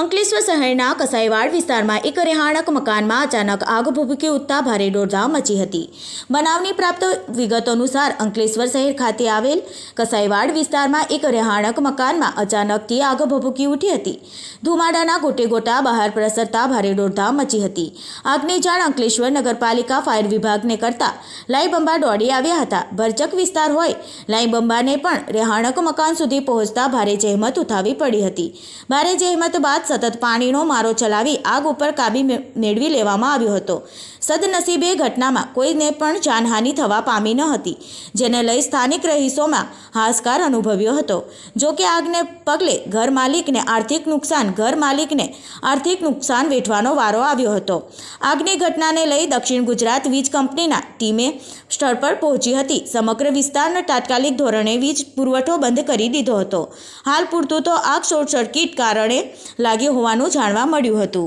અંકલેશ્વર શહેરના કસાઈવાડ વિસ્તારમાં એક રહેણાંક મકાનમાં અચાનક આગ ભભૂકી ઉઠતા ભારે દોડધામ મચી હતી. બનાવની પ્રાપ્ત વિગતો અનુસાર અંકલેશ્વર શહેર ખાતે આવેલ કસાઈવાડ વિસ્તારમાં એક રહેણાંક મકાનમાં અચાનકથી આગ ભભૂકી ઉઠી હતી. ધુમાડાના ગોટે ગોટા બહાર પ્રસરતા ભારે દોડધામ મચી હતી. આગની જાણ અંકલેશ્વર નગરપાલિકા ફાયર વિભાગને કરતા લાઈબંબા દોડી આવ્યા હતા. ભરચક વિસ્તાર હોય, લાઈબંબાને પણ રહેણાંક મકાન સુધી પહોંચતા ભારે જહેમત ઉઠાવી પડી હતી. ભારે જહેમત બાદ સતત પાણીનો મારો ચલાવી આગ ઉપર કાબી મેળવી લેવામાં આવ્યો હતો. સદનસીબે ઘટનામાં કોઈને પણ જાનહાનિ થવા પામી ન હતી, જેને લઈ સ્થાનિક રહીશોમાં હાશકાર અનુભવ્યો હતો. જો કે આગને પગલે ઘર માલિકને આર્થિક નુકસાન, ઘર માલિકને આર્થિક નુકસાન વેઠવાનો વારો આવ્યો હતો. આગની ઘટનાને લઈ દક્ષિણ ગુજરાત વીજ કંપનીના ટીમે સ્થળ પર પહોંચી હતી. સમગ્ર વિસ્તારને તાત્કાલિક ધોરણે વીજ પુરવઠો બંધ કરી દીધો હતો. હાલ પૂરતું તો આગ શોર્ટ સર્કિટ કારણે લાગી હોવાનું જાણવા મળ્યું હતું.